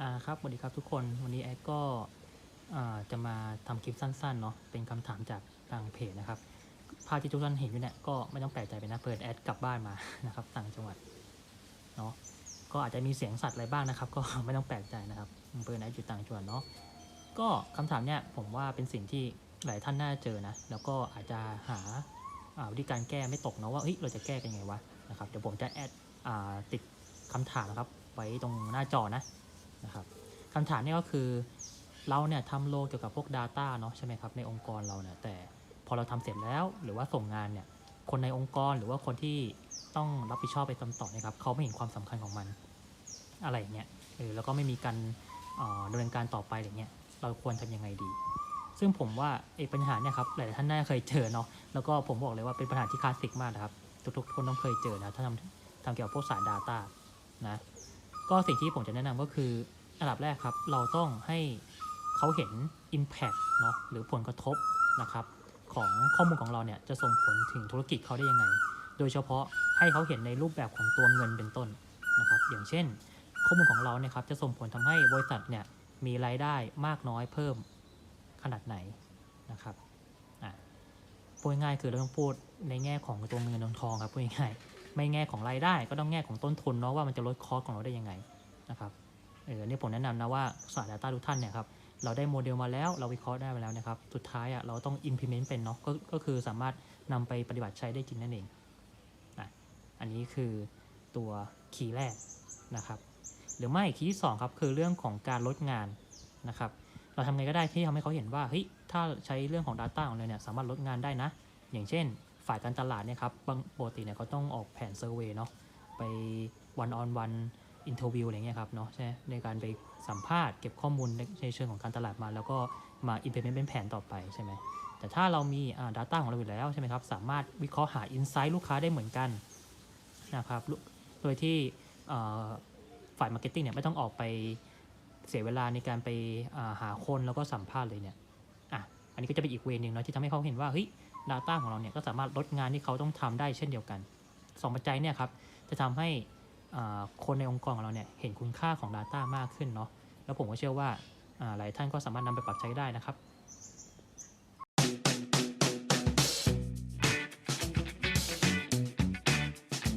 อ่าครับสวัสดีครับทุกคนวันนี้แอดก็จะมาทำคลิปสั้นๆเนาะเป็นคำถามจากทางเพจนะครับภาพที่ทุกท่านเห็นอยู่เนี่ยก็ไม่ต้องแปลกใจไปนะเปิดแอดกลับบ้านมานะครับต่างจังหวัดเนาะก็อาจจะมีเสียงสัตว์อะไรบ้างนะครับ ก็ไม่ต้องแปลกใจนะครับเปิดแอดอยู่ต่างจังหวัดเนาะก็คำถามเนี่ยผมว่าเป็นสิ่งที่หลายท่านน่าเจอนะแล้วก็อาจจะหาวิธีการแก้ไม่ตกเนาะว่าเฮ้ยเราจะแก้กันยังไงวะนะครับเดี๋ยวผมจะแอดติดคำถามนะครับไว้ตรงหน้าจอนะ นะครับคำถามนี่ก็คือเราเนี่ยทำโลเกี่ยวกับพวก Data เนาะใช่ไหมครับในองค์กรเราเนี่ยแต่พอเราทำเสร็จแล้วหรือว่าส่งงานเนี่ยคนในองค์กรหรือว่าคนที่ต้องรับผิดชอบไปคำต่อนะครับเขาไม่เห็นความสำคัญของมันอะไรอย่างเงี้ยเออแล้วก็ไม่มีการดำเนินการต่อไปอะไรเงี้ยเราควรทำยังไงดี ซึ่งผมว่าไอ้ปัญหาเนี่ยครับหลายท่านน่าเคยเจอเนาะแล้วก็ผมบอกเลยว่าเป็นปัญหาที่คลาสสิกมากนะครับทุกๆคนต้องเคยเจอนะถ้าทำทำเกี่ยวกับพวกสาย Data นะ ก็สิ่งที่ผมจะแนะนำก็คืออันดับแรกครับ เราต้องให้เขาเห็น Impact เนาะหรือผลกระทบนะครับของข้อมูลของเราเนี่ยจะส่งผลถึงธุรกิจเขาได้ยังไง โดยเฉพาะให้เขาเห็นในรูปแบบของตัวเงินเป็นต้นนะครับ อย่างเช่น ข้อมูลของเราเนี่ยครับจะส่งผลทำให้บริษัทเนี่ยมีรายได้มากน้อยเพิ่มขนาดไหนนะครับอะพูดง่ายคือเราต้องพูดในแง่ของตัวเงินทองครับพูดง่าย ไม่แง่ของรายได้ก็ต้องแง่ของต้นทุนเนาะว่ามันจะลดคอสของเราได้ยังไงนะครับเออนี่ผมแนะนำนะว่าสาย Data ทุกท่านเนี่ยครับเราได้โมเดลมาแล้วเราวิเคราะห์ได้มาแล้วนะครับ สุดท้ายอะเราต้อง implement เป็นเนาะก็ก็คือสามารถนำไปปฏิบัติใช้ได้จริงนั่นเองนะอันนี้คือตัวคีย์แรกนะครับ หรือไม่คีย์ที่สองครับคือเรื่องของการลดงานนะครับ เราทำไงก็ได้ที่ทำให้เขาเห็นว่าเฮ้ยถ้าใช้เรื่องของ Data ของเราเนี่ยสามารถลดงานได้นะ อย่างเช่น ฝ่ายการตลาดเนี่ยครับปกติเนี่ยเขาต้องออกแผนเซอร์เวยเนาะไปวันออนวันอินเทอร์วิวอะไรเงี้ยครับเนาะใช่ไหมในการไปสัมภาษณ์เก็บข้อมูลในเชิงของการตลาดมา แล้วก็มา implement เป็นแผนต่อไปใช่ไหมแต่ถ้าเรามีอ่า data ของเราอยู่แล้วใช่ไหมครับสามารถวิเคราะห์หา insight ลูกค้าได้เหมือนกันนะครับโดยที่เอ่อฝ่าย marketing เนี่ยไม่ต้องออกไปเสียเวลาในการไปาหาคนแล้วก็สัมภาษณ์เลยเนี่ย อันนี้ก็จะเป็นอีกเวนึงเนาะที่ทำให้เขาเห็นว่าเฮ้ย Data ของเราเนี่ยก็สามารถลดงานที่เขาต้องทำได้เช่นเดียวกันสองปัจจัยเนี่ยครับจะทำให้คนในองค์กรของเราเนี่ยเห็นคุณค่าของ Data มากขึ้นเนาะแล้วผมก็เชื่อว่าอ่าหลายท่านก็สามารถนำไปปรับใช้ได้นะครับ